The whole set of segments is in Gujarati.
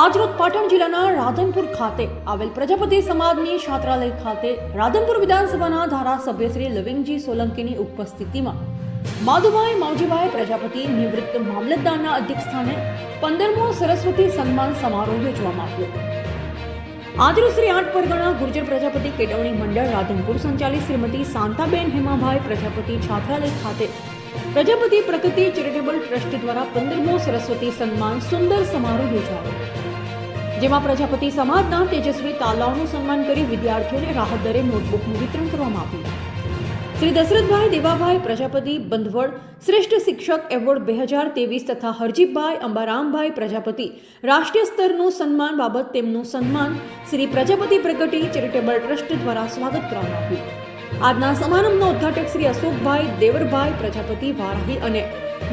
આજરોજ પાટણ જિલ્લાના રાધનપુર ખાતે આવેલ પ્રજાપતિ સમાજની છાત્રાલય ખાતે રાધનપુર વિધાનસભાના ધારાસભ્ય શ્રી લવિંગજી સોલંકીની ઉપસ્થિતિમાં માધુભાઈ માવજીભાઈ પ્રજાપતિ નિવૃત્ત મામલતદારના અધ્યક્ષસ્થાને પંદરમો સરસ્વતી સન્માન સમારોહ યોજવામાં આવ્યો. આજરોજ શ્રી આઠ પરગણા ગુર્જર પ્રજાપતિ કેળવણી મંડળ રાધનપુર સંચાલિત શ્રીમતી શાંતાબેન હેમાભાઈ પ્રજાપતિ છાત્રાલય ખાતે પ્રજાપતિ પ્રગતિ ચેરિટેબલ ટ્રસ્ટ દ્વારા પંદરમો સરસ્વતી સન્માન સુંદર સમારોહ યોજાયો જેમાં પ્રજાપતિ સમાજના તેજસ્વી તાલાઓનું સન્માન કરી વિદ્યાર્થીઓને રાહત દરે નોટબુકનું વિતરણ કરવામાં આવ્યું. શ્રી દશરથભાઈ દેવાભાઈ, પ્રજાપતિ બંધવડ, શ્રેષ્ઠ શિક્ષક એવોર્ડ બે હજાર ત્રેવીસ તથા હરજીભાઈ અંબારામભાઈ, પ્રજાપતિ રાષ્ટ્રીય સ્તરનું સન્માન બાબત તેમનું સન્માન શ્રી પ્રજાપતિ પ્રગટી ચેરિટેબલ ટ્રસ્ટ દ્વારા સ્વાગત કરવામાં આવ્યું. આજના સમારંભનો ઉદ્ઘાટક શ્રી અશોકભાઈ દેવરભાઈ, પ્રજાપતિ વારાહી અને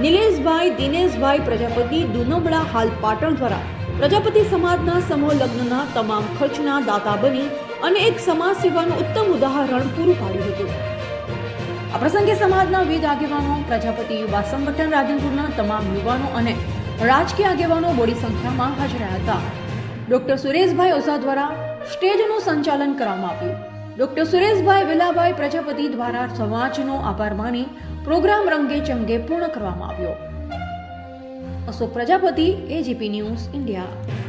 નિલેશભાઈ, દિનેશભાઈ પ્રજાપતિ, દુનોબળા હાલ પાટણ દ્વારા પ્રજાપતિ સમાજના સમૂહ લગ્નના તમામ ખર્ચના દાતા બની અને એક સમાજ સેવાનું ઉત્તમ ઉદાહરણ પૂરું પાડ્યું હતું. આ પ્રસંગે સમાજના વિવિધ આગેવાનો, પ્રજાપતિ યુવા સંગઠન રાધનપુરના તમામ યુવાનો અને રાજકીય આગેવાનો બોડી સંખ્યામાં હાજર હતા. ડોક્ટર સુરેશભાઈ ઓઝા દ્વારા સ્ટેજનું સંચાલન કરવામાં આવ્યું. ડોક્ટર સુરેશભાઈ વેલાભાઈ પ્રજાપતિ દ્વારા સમાજનો આભાર માની પ્રોગ્રામ રંગે ચંગે પૂર્ણ કરવામાં આવ્યો. Ashok Prajapati AGP news India